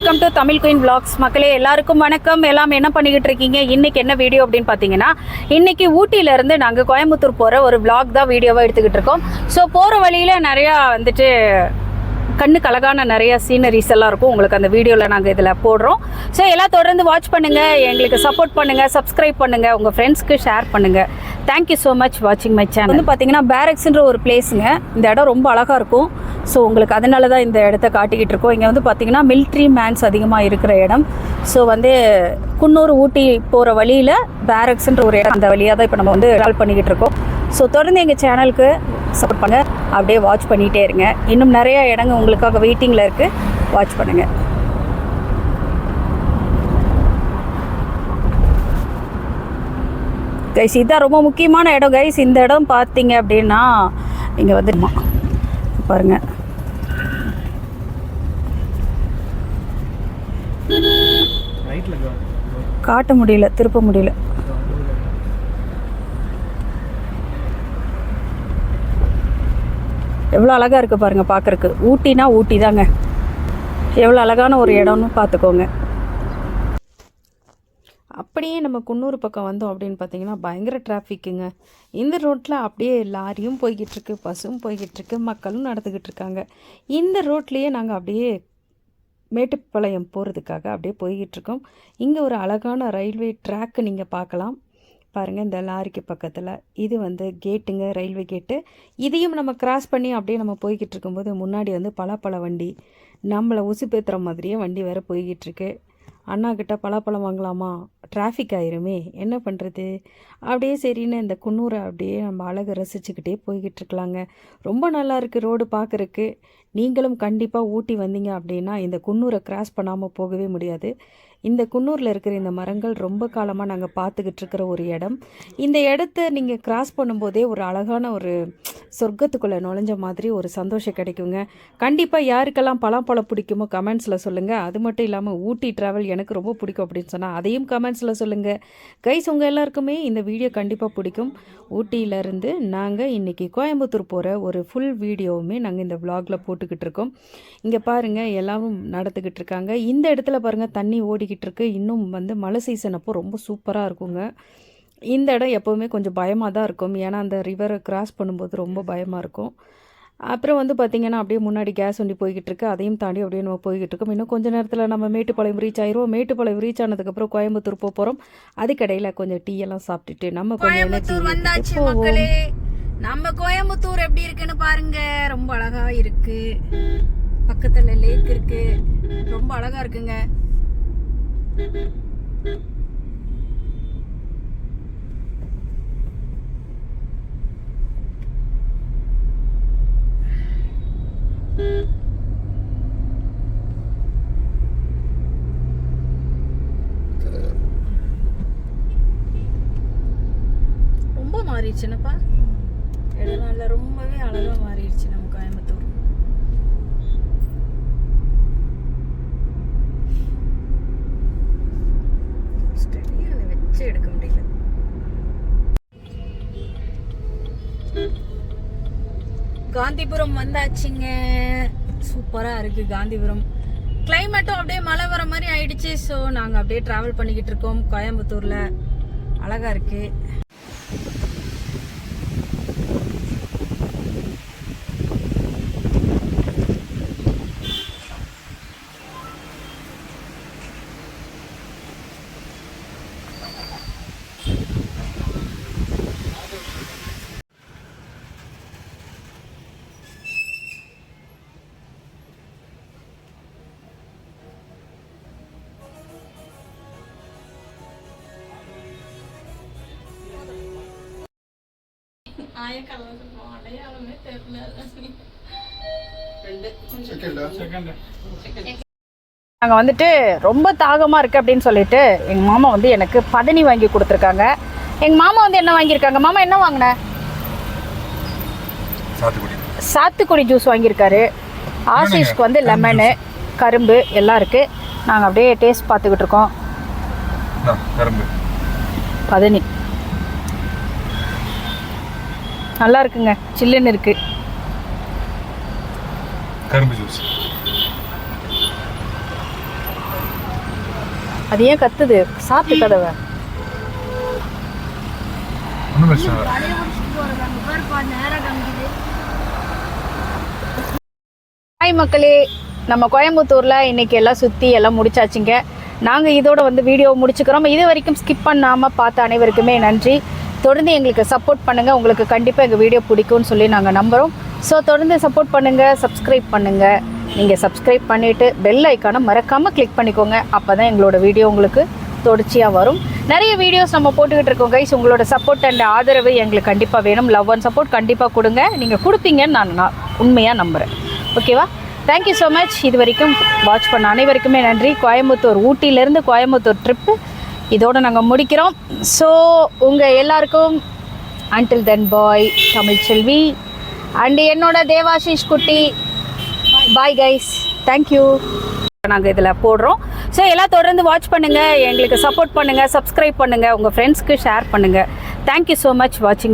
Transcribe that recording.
Welcome to Tamil queen vlogs மக்களே எல்லாருக்கும் வணக்கம். எல்லாம் என்ன பண்ணிக்கிட்டு இருக்கீங்க? இன்னைக்கு என்ன வீடியோ அப்படின்னு பார்த்தீங்கன்னா இன்னைக்கு ஊட்டியில இருந்து நாங்கள் கோயம்புத்தூர் போகிற ஒரு பிளாக் தான் வீடியோவாக எடுத்துக்கிட்டு இருக்கோம். ஸோ போகிற வழியில் நிறையா வந்துட்டு கண்ணுக்கு அழகான நிறைய சீனரிஸ் எல்லாம் இருக்கும். உங்களுக்கு அந்த வீடியோவில் நாங்கள் இதில் போடுறோம். ஸோ எல்லாம் தொடர்ந்து வாட்ச் பண்ணுங்கள் எங்களுக்கு சப்போர்ட் பண்ணுங்கள் சப்ஸ்கிரைப் பண்ணுங்கள் உங்கள் ஃப்ரெண்ட்ஸ்க்கு ஷேர் பண்ணுங்கள் தேங்க்யூ ஸோ மச் வாட்சிங் மை சேனல் வந்து பார்த்தீங்கன்னா பேரக்ஸ்ன்ற ஒரு பிளேஸுங்க இந்த இடம் ரொம்ப அழகாக இருக்கும். ஸோ உங்களுக்கு அதனால தான் இந்த இடத்த காட்டிக்கிட்டு இருக்கோம். இங்கே வந்து பார்த்தீங்கன்னா மில்ட்ரி மேன்ஸ் அதிகமாக இருக்கிற இடம். ஸோ வந்து குன்னூர் ஊட்டி போகிற வழியில் பேரக்ஸ்ன்ற ஒரு இடம் அந்த வழியாக தான் இப்போ நம்ம வந்து ட்ராவல் பண்ணிக்கிட்டு இருக்கோம். ஸோ தொடர்ந்து எங்கள் சேனலுக்கு சப்போர்ட் பண்ணுங்க. அப்படியே வாட்ச் பண்ணிகிட்டே இருங்க. இன்னும் நிறையா இடங்க உங்களுக்காக வெயிட்டிங்கில் இருக்குது வாட்ச் பண்ணுங்கள் கைஸ் இதுதான் ரொம்ப முக்கியமான இடம். கைஸ் இந்த இடம் பார்த்தீங்க அப்படின்னா இங்கே வந்து பாருங்க. காட்ட முடியல திருப்ப முடியல. எவ்வளோ அழகாக இருக்குது பாருங்கள் பார்க்குறக்கு ஊட்டினா ஊட்டி தாங்க எவ்வளோ அழகான ஒரு இடம்னு பார்த்துக்கோங்க அப்படியே நம்ம குன்னூர் பக்கம் வந்தோம் அப்படின்னு பார்த்தீங்கன்னா பயங்கர டிராஃபிக்குங்க இந்த ரோட்டில் அப்படியே லாரியும் போய்கிட்டுருக்கு பஸ்ஸும் போய்கிட்டுருக்கு மக்களும் நடந்துக்கிட்டு இருக்காங்க. இந்த ரோட்லேயே நாங்கள் அப்படியே மேட்டுப்பாளையம் போகிறதுக்காக அப்படியே போய்கிட்டுருக்கோம். இங்கே ஒரு அழகான ரயில்வே ட்ராக்கு நீங்கள் பார்க்கலாம். பாருங்கள் இந்த லாரிக்கு பக்கத்தில். இது வந்து கேட்டுங்க ரயில்வே கேட்டு. இதையும் நம்ம கிராஸ் பண்ணி அப்படியே நம்ம போய்கிட்டு இருக்கும்போது முன்னாடி வந்து பலாப்பழ வண்டி. நம்மளை உசுப்பேத்துற மாதிரியே வண்டி வேறு போய்கிட்டுருக்கு. அண்ணா கிட்ட பலாப்பழம் வாங்கலாமா? டிராஃபிக் ஆயிருமே என்ன பண்ணுறது அப்படியே சரின்னு இந்த குன்னூரை அப்படியே நம்ம அழகை ரசிச்சுக்கிட்டே போய்கிட்டு இருக்கலாங்க. ரொம்ப நல்லா இருக்குது ரோடு பார்க்குறக்கு நீங்களும் கண்டிப்பாக ஊட்டி வந்தீங்க அப்படின்னா இந்த குன்னூரை கிராஸ் பண்ணாமல் போகவே முடியாது. இந்த குன்னூரில் இருக்கிற இந்த மரங்கள் ரொம்ப காலமாக நாங்கள் பார்த்துக்கிட்டு இருக்கிற ஒரு இடம். இந்த இடத்த நீங்கள் கிராஸ் பண்ணும்போதே ஒரு அழகான ஒரு சொர்க்கத்துக்குள்ளே நுழைஞ்ச மாதிரி ஒரு சந்தோஷம் கிடைக்குங்க. கண்டிப்பாக யாருக்கெல்லாம் பழம் பிடிக்குமோ கமெண்ட்ஸில் சொல்லுங்கள் அது மட்டும் இல்லாமல் ஊட்டி ட்ராவல் எனக்கு ரொம்ப பிடிக்கும் அப்படின்னு சொன்னால் அதையும் கமெண்ட்ஸில் சொல்லுங்கள் கைஸ் உங்கள் எல்லாருக்குமே இந்த வீடியோ கண்டிப்பாக பிடிக்கும். ஊட்டியிலேருந்து நாங்கள் இன்றைக்கி கோயம்புத்தூர் போகிற ஒரு ஃபுல் வீடியோவுமே நாங்கள் இந்த விலாகில் போட்டுக்கிட்டு இருக்கோம். இங்கே பாருங்கள் எல்லாரும் நடந்துக்கிட்டு இருக்காங்க. இந்த இடத்துல பாருங்கள் தண்ணி ஓடி ஓடிக்கிட்டு இருக்கு. இன்னும் வந்து மழை சீசன் அப்போ ரொம்ப சூப்பராக இருக்குங்க. இந்த இடம் எப்போவுமே கொஞ்சம் பயமாக தான் இருக்கும். ஏன்னா அந்த ரிவரை கிராஸ் பண்ணும்போது ரொம்ப பயமாக இருக்கும். அப்புறம் வந்து பார்த்திங்கன்னா அப்படியே முன்னாடி கேஸ் வண்டி போய்கிட்டு இருக்கு. அதையும் தாண்டி அப்படியே நம்ம போய்கிட்டு இருக்கோம். இன்னும் கொஞ்ச நேரத்தில் நம்ம மேட்டுப்பாளையம் ரீச் ஆயிரும் மேட்டுப்பாளையம் ரீச் ஆனதுக்கப்புறம் கோயம்புத்தூர் போக போகிறோம் அதுக்கடையில் கொஞ்சம் டீ எல்லாம் சாப்பிட்டுட்டு நம்ம கொஞ்சம் கோயம்புத்தூர் வந்தாச்சு மக்களே. நம்ம கோயம்புத்தூர் எப்படி இருக்குன்னு பாருங்க. ரொம்ப அழகா இருக்கு. பக்கத்துல லேக் இருக்கு. ரொம்ப அழகா இருக்குங்க. மாறிடுச்சுனப்பா இடம் நல்லா ரொம்பவே அழகா மாறிடுச்சு நம்ம கோயம்புத்தூர். காந்திபுரம் வந்தாச்சுங்க. சூப்பராக இருக்கு காந்திபுரம். கிளைமேட்டும் அப்படியே மழை வர மாதிரி ஆயிடுச்சு. ஸோ நாங்கள் அப்படியே ட்ராவல் பண்ணிக்கிட்டு இருக்கோம். கோயம்புத்தூரில். அழகாக இருக்குது நாங்கள் வந்துட்டு ரொம்ப தாகமாக இருக்குது அப்படின்னு சொல்லிட்டு எங்கள் மாமா வந்து எனக்கு பதனி வாங்கி கொடுத்துருக்காங்க. எங்கள் மாமா வந்து என்ன வாங்கியிருக்காங்க? மாமா என்ன வாங்கின? சாத்துக்குடி. சாத்துக்குடி ஜூஸ் வாங்கியிருக்காரு. ஆசிஷ்க்கு வந்து லெமனு கரும்பு எல்லாம் இருக்குது நாங்கள் அப்படியே டேஸ்ட் பார்த்துக்கிட்டு இருக்கோம். பதனி. நல்லா இருக்குங்க. சில்லுன்னு இருக்கு. கரும்பு ஜூஸ் அது ஏன் கத்துது? சாப்பிட்டு கதவை. ஒன்றும் பிரச்சனை இல்லை. ஹாய் மக்களே நம்ம கோயம்புத்தூரில் இன்னைக்கு எல்லாம் சுற்றி எல்லாம் முடிச்சாச்சுங்க. நாங்கள் இதோட வந்து வீடியோ முடிச்சுக்கிறோம். இது வரைக்கும் ஸ்கிப் பண்ணாமல் பார்த்த அனைவருக்குமே நன்றி. தொடர்ந்து எங்களுக்கு சப்போர்ட் பண்ணுங்கள் உங்களுக்கு கண்டிப்பாக எங்கள் வீடியோ பிடிக்கும்னு சொல்லி நாங்கள் நம்புகிறோம் ஸோ தொடர்ந்து சப்போர்ட் பண்ணுங்கள் சப்ஸ்கிரைப் பண்ணுங்கள் நீங்கள் சப்ஸ்கிரைப் பண்ணிவிட்டு பெல் ஐக்கானை மறக்காமல் கிளிக் பண்ணிக்கோங்க. அப்போ தான் எங்களோட வீடியோ உங்களுக்கு தொடர்ச்சியாக வரும். நிறைய வீடியோஸ் நம்ம போட்டுக்கிட்டு இருக்கோம் கைஸ் உங்களோட சப்போர்ட் அண்ட் ஆதரவு எங்களுக்கு கண்டிப்பாக வேணும். லவ் அண்ட் சப்போர்ட் கண்டிப்பாக கொடுங்க. நீங்கள் கொடுப்பீங்கன்னு நான் நான் உண்மையாக நம்புகிறேன் ஓகேவா தேங்க்யூ ஸோ மச் இது வரைக்கும் வாட்ச் பண்ண அனைவருக்குமே நன்றி. கோயம்புத்தூர் ஊட்டியிலேருந்து கோயம்புத்தூர் ட்ரிப்பு இதோடு நாங்கள் முடிக்கிறோம். ஸோ உங்கள் எல்லாருக்கும் until then bye Tamilselvi and என்னோட தேவாஷிஷ் குட்டி பாய் கைஸ் தேங்க்யூ நாங்கள் இதில் போடுறோம். ஸோ எல்லாம் தொடர்ந்து வாட்ச் பண்ணுங்கள் எங்களுக்கு சப்போர்ட் பண்ணுங்கள் சப்ஸ்கிரைப் பண்ணுங்கள் உங்கள் ஃப்ரெண்ட்ஸ்க்கு ஷேர் பண்ணுங்கள் தேங்க்யூ ஸோ மச் வாட்சிங்